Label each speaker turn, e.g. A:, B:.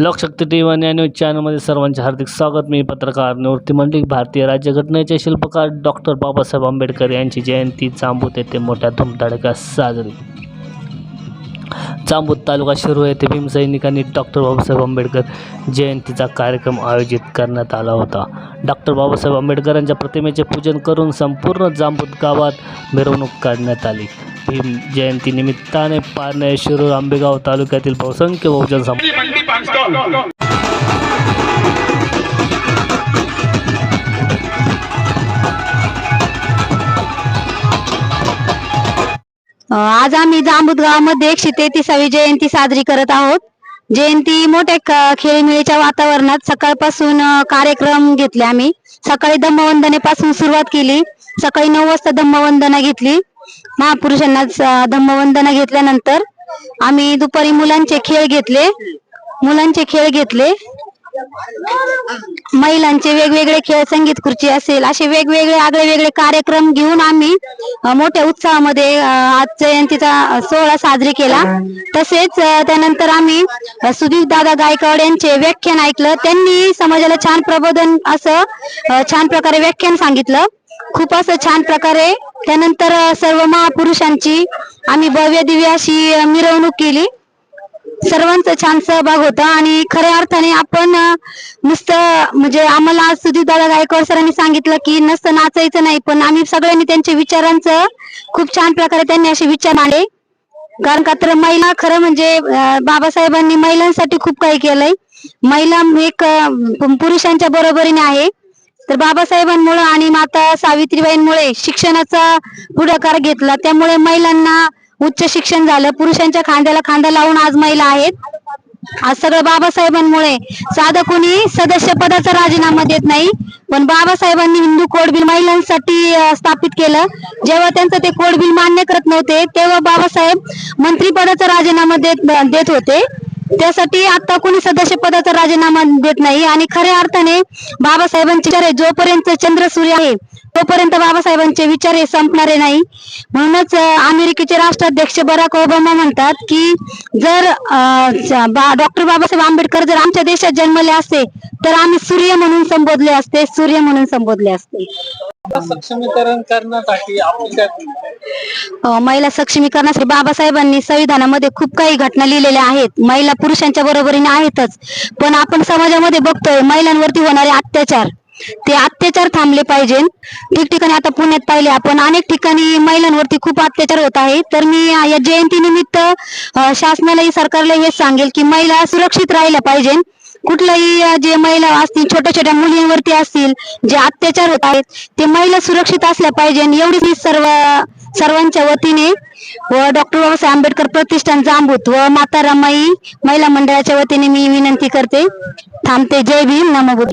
A: लोकशक्ती T V या news चॅनलमध्ये सर्वांचे हार्दिक स्वागत. मी पत्रकार निवृत्ती मंडळी भारतीय राज्यघटनेचे शिल्पकार डॉक्टर बाबासाहेब आंबेडकर यांची जयंती चांबूत येथे मोठ्या धुमधडक्यात साजरी. जांबूत तालुका शिरू येथे भीमसैनिकांनी डॉक्टर बाबासाहेब आंबेडकर जयंतीचा कार्यक्रम आयोजित करण्यात आला होता. डॉक्टर बाबासाहेब आंबेडकरांच्या प्रतिमेचे पूजन करून संपूर्ण जांबूत गावात मिरवणूक काढण्यात आली. भीम जयंती निमित्ताने पारणे शिरूर आंबेगाव तालुक्यातील बहुसंख्य बहुजन
B: आज आम्ही जांबूत गावामध्ये एकशे तेहतीसावी जयंती साजरी करत आहोत. जयंती मोठ्या खेळीमेळीच्या वातावरणात सकाळपासून कार्यक्रम घेतले आम्ही. सकाळी धम्मवंदनेपासून सुरुवात केली. सकाळी नऊ वाजता धम्मवंदना घेतली. महापुरुषांना धम्मवंदना घेतल्यानंतर आम्ही दुपारी मुलांचे खेळ घेतले. मुलांचे खेळ घेतले. महिलांचे वेगवेगळे खेळ संगीत खुर्ची असेल असे वेगवेगळे आगळे वेगळे कार्यक्रम घेऊन आम्ही मोठ्या उत्साहामध्ये आज जयंतीचा सोहळा साजरी केला. तसेच त्यानंतर आम्ही सुदीप दादा गायकवाड यांचे व्याख्यान ऐकलं. त्यांनी समाजाला छान प्रबोधन असं छान प्रकारे व्याख्यान सांगितलं. खूप असं छान प्रकारे त्यानंतर सर्व महापुरुषांची आम्ही भव्य दिव्य अशी मिरवणूक केली. सर्वांचा छान सहभाग होता आणि खऱ्या अर्थाने आपण नुसतं म्हणजे आम्हाला आज दादा गायकवाड सरांनी सांगितलं की नुसतं नाचायचं नाही पण आम्ही सगळ्यांनी त्यांच्या विचारांचं खूप छान प्रकारे त्यांनी असे विचार मांडले. कारण का तर महिला खरं म्हणजे बाबासाहेबांनी महिलांसाठी खूप काही केलंय. महिला एक पुरुषांच्या बरोबरीने आहे. तर बाबासाहेबांमुळे आणि माता सावित्रीबाईंमुळे शिक्षणाचा पुढाकार घेतला. त्यामुळे महिलांना उच्च शिक्षण झालं. पुरुषांच्या खांद्याला खांदा लावून आज महिला आहेत. आज सगळं बाबासाहेबांमुळे. साधं कोणी सदस्य पदाचा राजीनामा देत नाही. पण बाबासाहेबांनी हिंदू कोड बिल महिलांसाठी स्थापित केलं. जेव्हा त्यांचं ते कोड बिल मान्य करत नव्हते तेव्हा बाबासाहेब मंत्रीपदाचा राजीनामा देत देत होते. त्यासाठी आता कोणी सदस्य पदाचा राजीनामा देत नाही. आणि खऱ्या अर्थाने बाबासाहेबांचे विचार जोपर्यंत चंद्र सूर्य आहे तोपर्यंत बाबासाहेबांचे विचार हे संपणारे नाही. म्हणूनच अमेरिकेचे राष्ट्राध्यक्ष बराक ओबामा म्हणतात की जर डॉक्टर बाबासाहेब आंबेडकर जर आमच्या देशात जन्मले असते तर आम्ही सूर्य म्हणून संबोधले असते सूर्य म्हणून संबोधले असते.
C: सक्षमीकरण करण्यासाठी
B: महिला सक्षमीकरणासाठी बाबासाहेबांनी संविधानामध्ये खूप काही घटना लिहिलेल्या आहेत. महिला पुरुषांच्या बरोबरीने आहेतच. पण आपण समाजामध्ये बघतोय महिलांवरती होणारे अत्याचार. ते अत्याचार थांबले पाहिजे. ठिकठिकाणी आता पुण्यात पाहिले आपण अनेक ठिकाणी महिलांवरती खूप अत्याचार होत आहे. तर मी या जयंती निमित्त शासनालाही सरकारला हेच सांगेल की महिला सुरक्षित राहिल्या पाहिजे. कुठल्याही जे महिला असतील छोट्या छोट्या मुलींवरती असतील जे अत्याचार होत आहेत ते महिला सुरक्षित असल्या पाहिजे. एवढीच मी सर्व सर्वांच्या वतीने व डॉक्टर बाबासाहेब आंबेडकर प्रतिष्ठान जांबूत व माता रमाई महिला मंडळाच्या वतीने मी विनंती करते. थांबते. जय भीम. नमो